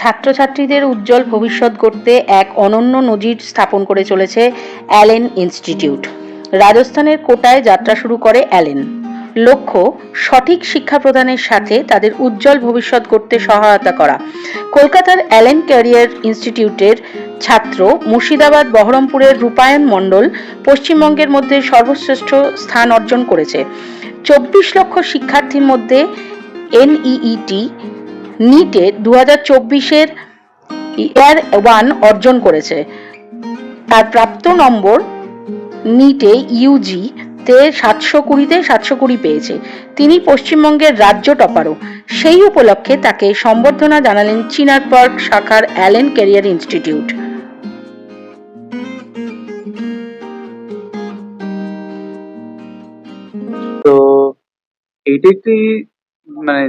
ছাত্রছাত্রীদের উজ্জ্বল ভবিষ্যৎ গড়তে এক অনন্য নজির স্থাপন করে চলেছে অ্যালেন ইনস্টিটিউট। রাজস্থানের কোটায় যাত্রা শুরু করে অ্যালেন। লক্ষ্য, সঠিক শিক্ষা প্রদানের সাথে তাদের উজ্জ্বল ভবিষ্যৎ গড়তে সহায়তা করা। কলকাতার অ্যালেন ক্যারিয়ার ইনস্টিটিউটের ছাত্র মুর্শিদাবাদ বহরমপুরের রূপায়ণ মণ্ডল পশ্চিমবঙ্গের মধ্যে সর্বশ্রেষ্ঠ স্থান অর্জন করেছে। চব্বিশ লক্ষ শিক্ষার্থীর মধ্যে এনইইটি নিটে দু হাজার চব্বিশের ইয়ার ওয়ান অর্জন করেছে। তার প্রাপ্ত নম্বর নিটে ইউজি তে সাতশো কুড়িতে সাতশো কুড়ি পেয়েছে। তিনি পশ্চিমবঙ্গের রাজ্য টপারও। সেই উপলক্ষে তাকে সম্বর্ধনা জানালেন চিনার পার্ক শাখার অ্যালেন ক্যারিয়ার ইনস্টিটিউট। তো একটি মানে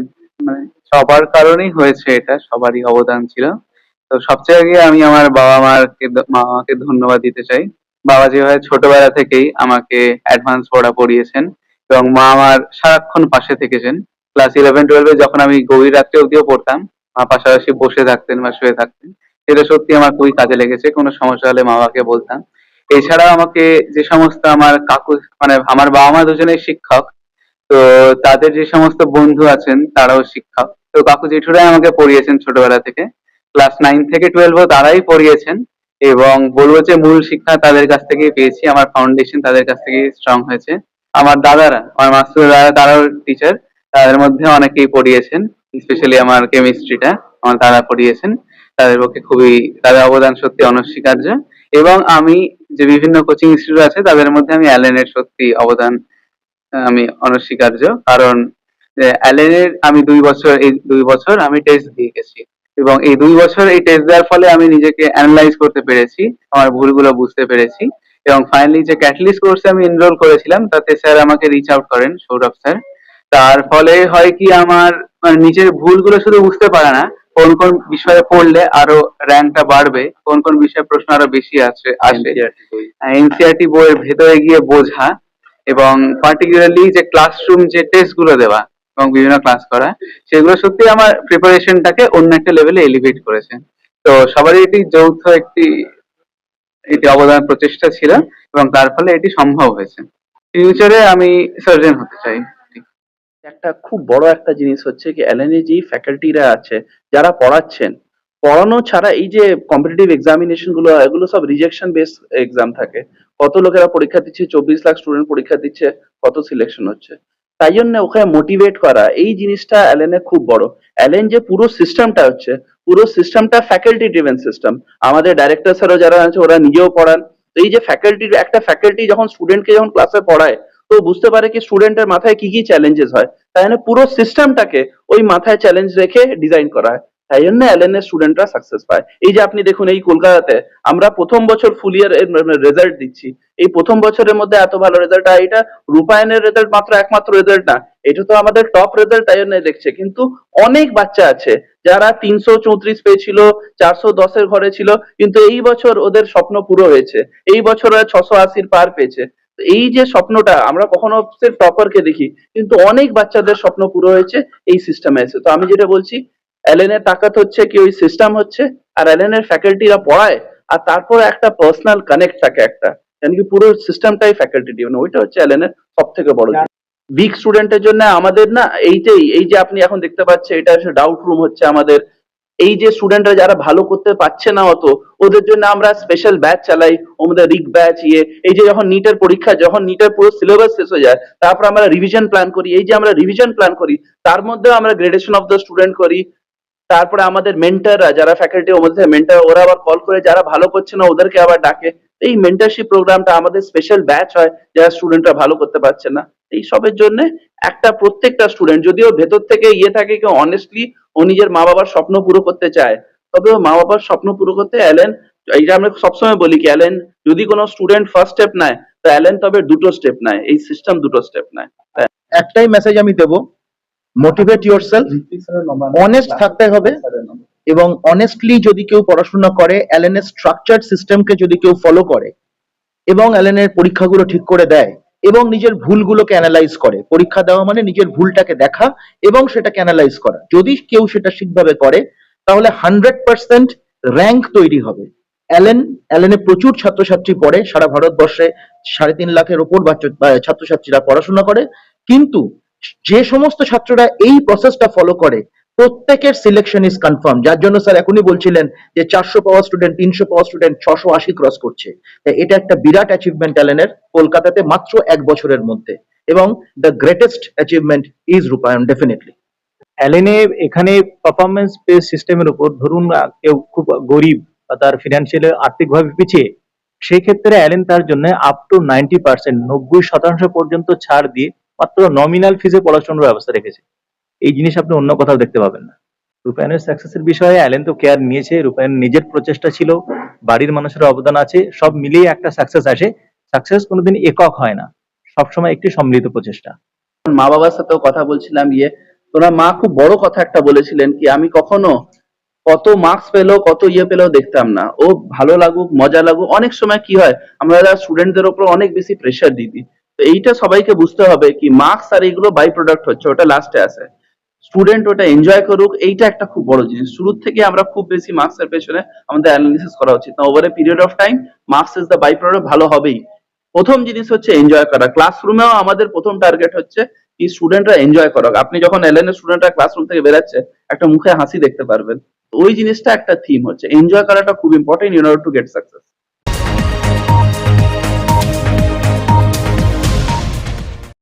সবার কারণেই হয়েছে এটা, সবারই অবদান ছিল। তো সবচেয়ে আগে আমি আমার বাবা মাকে মাকে ধন্যবাদ দিতে চাই। বাবা যেভাবে ছোটবেলা থেকেই আমাকে অ্যাডভান্স পড়া পড়িয়েছেন এবং মা আমার সারাক্ষণ পাশে থেকেছেন। ক্লাস ইলেভেন টুয়েলভে যখন আমি গভীর রাত্রে অবধিও পড়তাম, মা পাশাপাশি বসে থাকতেন বা শুয়ে থাকতেন। সেটা সত্যি আমার খুবই কাজে লেগেছে, কোনো সমস্যা হলে মা বাবাকে বলতাম। এছাড়াও আমাকে যে সমস্ত আমার কাকু মানে আমার বাবা মা দুজনেই শিক্ষক তো তাদের যে সমস্ত বন্ধু আছেন, তারাও শিক্ষক। তো কাকু জেঠুরাই আমাকে পড়িয়েছেন ছোটবেলা থেকে। ক্লাস নাইন থেকে টুয়েলভও তারাই পড়িয়েছেন এবং বলব যে মূল শিক্ষা তাদের কাছ থেকেই পেয়েছি। আমার ফাউন্ডেশন তাদের কাছ থেকেই স্ট্রং হয়েছে। আমার দাদারা, আমার মাস্টার দাদা, তারাও টিচার তাদের মধ্যে অনেকেই পড়িয়েছেন স্পেশালি আমার কেমিস্ট্রিটা আমার দাদা পড়িয়েছেন। তাদের পক্ষে খুবই, তাদের অবদান সত্যি অনস্বীকার্য। এবং আমি যে বিভিন্ন কোচিং ইনস্টিটিউট আছে, তাদের মধ্যে আমি অ্যালেনের সত্যি অবদান আমি অনস্বীকার্য। কারণ অ্যালেনের আমি দুই বছর এই দুই বছর আমি টেস্ট দিয়ে গেছি। এবং এই দুই বছর এই টেস্ট দেওয়ার ফলে আমি নিজেকে অ্যানালাইজ করতে পেরেছি আমার ভুলগুলো বুঝতে পেরেছি। এবং ফাইনালি যে ক্যাটালিস্ট কোর্সে আমি এনরোল করেছিলাম তাতে স্যার আমাকে রিচ আউট করেন সৌরভ স্যার তার ফলে হয় কি আমার মানে নিজের ভুলগুলো শুধু বুঝতে পারে না কোন কোন বিষয়ে পড়লে আরও র্যাঙ্কটা বাড়বে কোন কোন বিষয়ে প্রশ্ন আরও বেশি আসে। আসবে এনসিআরটি বইয়ের ভেতরে গিয়ে বোঝা এবং পার্টিকুলারলি যে ক্লাসরুম যে টেস্টগুলো দেওয়া এবং বিভিন্ন ক্লাস করা, সেগুলো সত্যি আমার প্রিপারেশনটাকে অন্য একটা লেভেলে এলিভেট করেছে। তো সবারই এটি যৌথ একটি, এটি অবদান প্রচেষ্টা ছিল এবং তার ফলে এটি সম্ভব হয়েছে। ফিউচারে আমি সার্জন হতে চাই। একটা খুব বড় একটা জিনিস হচ্ছে কি এলএনএ যে ফ্যাকাল্টিরা আছে, যারা পড়াচ্ছেন পড়ানো ছাড়া এই যে কম্পিটিটিভ এক্সামিনেশনগুলো, এগুলো সব রিজেকশন বেস এক্সাম থাকে। কত লোকেরা পরীক্ষা দিচ্ছে, চব্বিশ লাখ স্টুডেন্ট পরীক্ষা দিচ্ছে, কত সিলেকশন হচ্ছে। তাই জন্য ওখানে মোটিভেট করা, এই জিনিসটা অ্যালেনে খুব বড়। অ্যালেন যে পুরো সিস্টেমটা হচ্ছে, পুরো সিস্টেমটা ফ্যাকাল্টি ড্রিভেন সিস্টেম আমাদের ডাইরেক্টর স্যারও যারা আছে, ওরা নিজেও পড়ান। তো এই যে ফ্যাকাল্টির একটা ফ্যাকাল্টি যখন স্টুডেন্টকে যখন ক্লাসে পড়ায়, তো বুঝতে পারে কি স্টুডেন্টের মাথায় কি কি চ্যালেঞ্জেস হয়। তাই জন্য পুরো সিস্টেমটাকে ওই মাথায় চ্যালেঞ্জ রেখে ডিজাইন করা হয়। তাই জন্য এলএন এর স্টুডেন্টরা সাকসেস পায়। এই যে আপনি দেখুন, এই কলকাতাতে আমরা প্রথম বছর ফুল ইয়ার রেজাল্ট দিচ্ছি। এই প্রথম বছরের মধ্যে এত ভালো রেজাল্ট আর এটা রূপায়ণের রেজাল্ট মাত্র একমাত্র রেজাল্ট না। এটা তো আমাদের টপ রেজাল্ট তাই জন্য দেখছে। কিন্তু অনেক বাচ্চা আছে যারা তিনশো চৌত্রিশ পেয়েছিল, চারশো দশের ঘরে ছিল, কিন্তু এই বছর ওদের স্বপ্ন পুরো হয়েছে। এই বছর ওরা ছশো আশির পার পেয়েছে। এই যে স্বপ্নটা, আমরা কখনো টপারকে দেখি, কিন্তু অনেক বাচ্চাদের স্বপ্ন পুরো হয়েছে এই সিস্টেমে এসে। তো আমি যেটা বলছি এলএন তাকাত হচ্ছে কি, ওই সিস্টেম হচ্ছে, আর এলএন এর ফ্যাকাল্টিরা পড়ায়, আর তারপরে একটা পার্সোনাল কানেক্ট থাকে একটা। মানে কি পুরো সিস্টেমটাই ফ্যাকাল্টি ডিউন ওইটা হচ্ছে এলএন এর সব থেকে বড় উইক স্টুডেন্টের জন্য আমাদের না এইটাই এই যে আপনি এখন দেখতে পাচ্ছেন, এটা হচ্ছে ডাউট রুম হচ্ছে আমাদের। এই যে স্টুডেন্টরা যারা ভালো করতে পারছে না অত, ওদের জন্য আমরা স্পেশাল ব্যাচ চালাই, আমাদের রিক ব্যাচ ইয়ে এই যে যখন নিটের পরীক্ষা, যখন নিটের পুরো সিলেবাস শেষ হয়ে যায়, তারপর আমরা রিভিশন প্ল্যান করি। এই যে আমরা রিভিশন প্ল্যান করি, তার মধ্যেও আমরা গ্রেডেশন অফ দ্য স্টুডেন্ট করি তারপরে আমাদের মেন্টাররা যারা ফ্যাকাল্টি মধ্যে মেন্টার ওরা আবার কল করে যারা ভালো করছে না, ওদেরকে আবার ডাকে। এই মেন্টারশিপ প্রোগ্রামটা আমাদের স্পেশাল ব্যাচ হয়, যারা স্টুডেন্টরা ভালো করতে পারছে না। এই সবের জন্য একটা প্রত্যেকটা স্টুডেন্ট যদিও ভেতর থেকে ইয়ে থাকে কেউ অনেস্টলি ও নিজের মা বাবার স্বপ্ন পুরো করতে চায় তবে ও মা বাবার স্বপ্ন পুরো করতে অ্যালেন, এইটা আমরা সবসময় বলি কি, অ্যালেন, যদি কোনো স্টুডেন্ট ফার্স্ট স্টেপ নেয়, তো অ্যালেন তবে দুটো স্টেপ নেয়, এই সিস্টেম দুটো স্টেপ নেয়। একটাই মেসেজ আমি দেব মোটিভেট ইউর সেলফ অনেস্ট থাকতে হবে এবং অনেস্টলি যদি কেউ পড়াশোনা করে অ্যালেনের স্ট্রাকচার সিস্টেমকে যদি কেউ ফলো করে এবং অ্যালেনের পরীক্ষাগুলো ঠিক করে দেয় এবং নিজের ভুলগুলোকে অ্যানালাইজ করে। পরীক্ষা দেওয়া মানে নিজের ভুলটাকে দেখা এবং সেটাকে অ্যানালাইজ করা। যদি কেউ সেটা ঠিকভাবে করে, তাহলে হান্ড্রেড পার্সেন্ট র্যাঙ্ক তৈরি হবে। অ্যালেন অ্যালেনে প্রচুর ছাত্রছাত্রী পড়ে। সারা ভারতবর্ষে সাড়ে তিন লাখের ওপর ছাত্রছাত্রীরা পড়াশোনা করে। কিন্তু যে সমস্ত ছাত্ররা এই প্রসেসটা ফলো করে, প্রত্যেকের সিলেকশন ইজ কনফার্ম যার জন্য স্যার এখনই বলছিলেন যে চারশো পাওয়া স্টুডেন্ট তিনশো পাওয়া স্টুডেন্ট ছশো আশি ক্রস করছে। এটা একটা বিরাট অ্যাচিভমেন্ট অ্যালেনের কলকাতাতে মাত্র এক বছরের মধ্যে। এবং the greatest achievement is Rupayan definitely অ্যালেনে এখানে পারফরমেন্স বেস সিস্টেমের উপর ধরুন কেউ খুব গরিব বা তার ফিনান্সিয়ালি আর্থিকভাবে পিছিয়ে, সেই ক্ষেত্রে অ্যালেন তার জন্য আপ টু নাইনটি পার্সেন্ট নব্বই শতাংশ পর্যন্ত ছাড় দিয়ে মাত্র নমিনাল ফিজে পড়াশোনার ব্যবস্থা রেখেছে। এই জিনিস আপনি অন্য কোথাও দেখতে পাবেন না। রূপায়ণের সাকসেসের বিষয়ে অ্যালেন তো কেয়ার নিয়েছে, রূপায়ণ নিজের প্রচেষ্টা ছিল, বাড়ির মানুষের অবদান আছে, সব মিলিয়ে একটা সাকসেস আসে। সাকসেস কোনোদিন একক হয় না, সবসময় একটি সম্মিলিত প্রচেষ্টা। মা বাবার সাথেও কথা বলছিলাম ইয়ে তোরা মা খুব বড় কথা একটা বলেছিলেন কি, আমি কখনো কত মার্কস পেল কত ইয়ে পেল দেখতাম না। ও ভালো লাগুক, মজা লাগুক, অনেক সময় কি হয়, আমরা স্টুডেন্টদের উপর অনেক বেশি প্রেশার দিই। তো এইটা সবাইকে বুঝতে হবে কি মার্কস আর এগুলো বাই প্রোডাক্ট হচ্ছে, ওটা লাস্টে আসে স্টুডেন্ট ওটা এনজয় করুক, এইটা একটা খুব বড় জিনিস। শুরু থেকে আমরা খুব বেশি মার্কস এর পেছনে আমাদের অ্যানালিসিস করা উচিত। না over a period of time marks is the byproduct ভালো হবেই। প্রথম জিনিস হচ্ছে এনজয় করা। ক্লাসরুমেও আমাদের প্রথম টার্গেট হচ্ছে কি স্টুডেন্টরা এনজয় করুক। আপনি যখন এলেন স্টুডেন্টরা ক্লাসরুম থেকে বেরাচ্ছে, একটা মুখে হাসি দেখতে পারবেন। ওই জিনিসটা একটা থিম হচ্ছে। এনজয় করাটা খুব important in order to get success